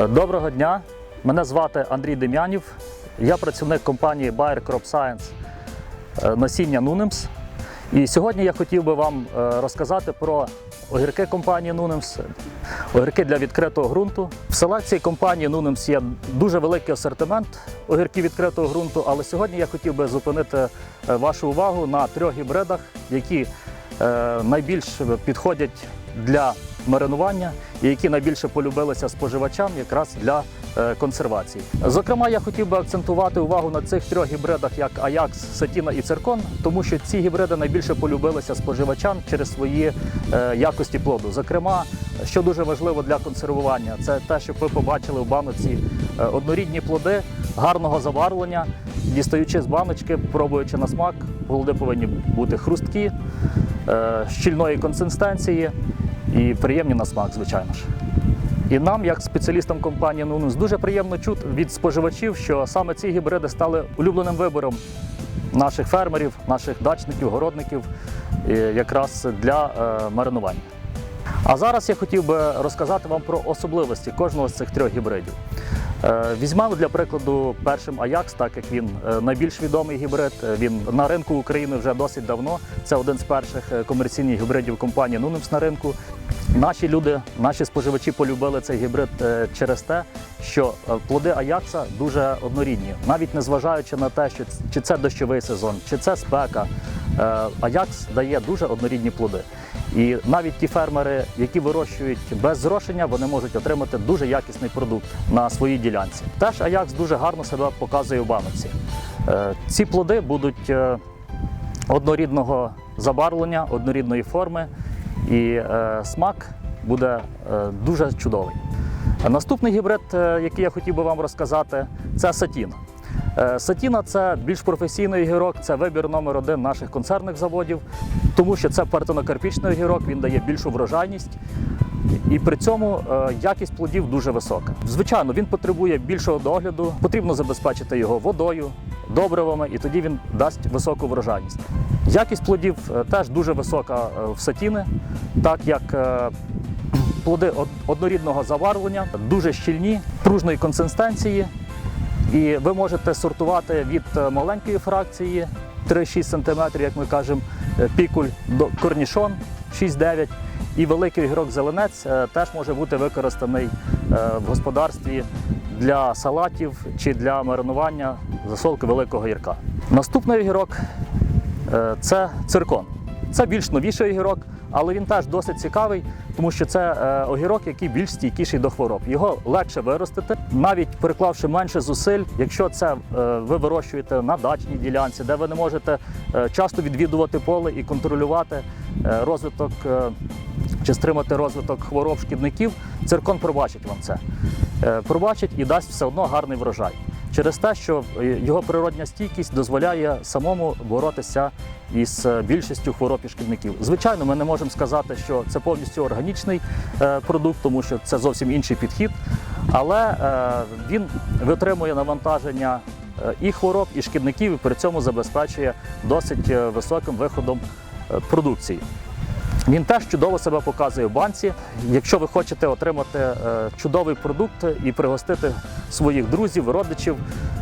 Е, Доброго дня. Мене звати Андрій Дем'янів. Я працівник компанії Bayer Crop Science е, насіння Nunems. І сьогодні я хотів би вам е, розказати про огірки компанії Nunems, огірки для відкритого ґрунту. В селекції компанії Nunems є дуже великий асортимент огірків відкритого ґрунту, але сьогодні я хотів би зупинити вашу увагу на трьох гібридах, які найбільш підходять для маринування і які найбільше полюбилися споживачам якраз для е, консервації. Зокрема, я хотів би акцентувати увагу на цих трьох гібридах, як Аякс, Сатіна і Циркон, тому що ці гібриди найбільше полюбилися споживачам через свої е, якості плоду. Зокрема, що дуже важливо для консервування, це те, щоб ви побачили в баноці е, однорідні плоди гарного забарвлення, дістаючи з баночки, пробуючи на смак, плоди повинні бути хрусткі, щільної консистенції і приємні на смак, звичайно ж. І нам, як спеціалістам компанії Нунус, дуже приємно чути від споживачів, що саме ці гібриди стали улюбленим вибором наших фермерів, наших дачників, городників якраз для е, маринування. А зараз я хотів би розказати вам про особливості кожного з цих трьох гібридів. Е, Візьмемо для прикладу першим Аякс, так як він е, найбільш відомий гібрид. Е, Він на ринку України вже досить давно. Це один з перших комерційних гібридів компанії Nunems на ринку. Наші люди, наші споживачі полюбили цей гібрид через те, що плоди Аякса дуже однорідні, навіть незважаючи на те, що чи це дощовий сезон, чи це спека. Аякс дає дуже однорідні плоди. І навіть ті фермери, які вирощують без зрошення, вони можуть отримати дуже якісний продукт на своїй ділянці. Теж Аякс дуже гарно себе показує в баноці. Е, Ці плоди будуть е, однорідного забарвлення, однорідної форми, і е, смак буде дуже чудовий. Наступний гібрид, який я хотів би вам розказати, це сатін. Е, Сатіна це більш професійний огірок, це вибір номер один наших концерних заводів, тому що це партенокарпічний огірок, він дає більшу врожайність. І при цьому е, якість плодів дуже висока. Звичайно, він потребує більшого догляду, потрібно забезпечити його водою, добривами, і тоді він дасть високу врожайність. Якість плодів е, теж дуже висока в сатіни, так як плоди однорідного заварвлення, дуже щільні, пружної консистенції. І ви можете сортувати від е, маленької фракції 3-6 см, як ми кажемо, е, пікуль до корнішон 6-9. І великий огірок зеленець е, теж може бути використаний в господарстві для салатів чи для маринування засолки великого гірка. Наступний огірок це циркон. Це більш новіший огірок, але він теж досить цікавий, тому що це е, огірок, який більш стійкіший до хвороб. Його легше виростити, навіть переклавши менше зусиль, якщо це е, ви вирощуєте на дачній ділянці, де ви не можете е, часто відвідувати поле і контролювати розвиток чи стримати розвиток хвороб шкідників, циркон пробачить вам це. Пробачить і дасть все одно гарний врожай. Через те, що його природня стійкість дозволяє самому боротися із е, більшістю хвороб і шкідників. Звичайно, ми не можемо сказати, що це повністю органічний е, продукт, тому що це зовсім інший підхід, але е, він витримує навантаження і хвороб, і шкідників, і при цьому забезпечує досить високим виходом продукції. Він теж чудово себе показує в банці. Якщо ви хочете отримати е, чудовий продукт і пригостити своїх друзів, родичів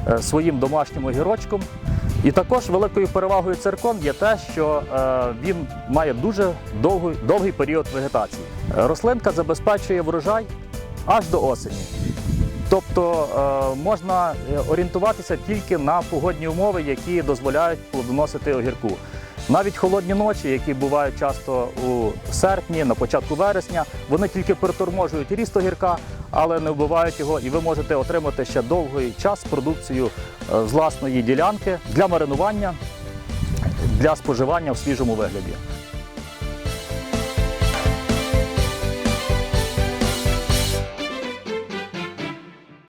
е, своїм домашнім огірочком. І також великою перевагою циркон є те, що е, він має дуже довгий, довгий період вегетації. Рослинка забезпечує врожай аж до осені. Тобто можна орієнтуватися тільки на погодні умови, які дозволяють плодоносити огірку. Навіть холодні ночі, які бувають часто у серпні, на початку вересня, вони тільки переторможують ріст огірка, але не вбивають його, і ви можете отримати ще довгий час продукцію е, з власної ділянки для маринування, для споживання в свіжому вигляді.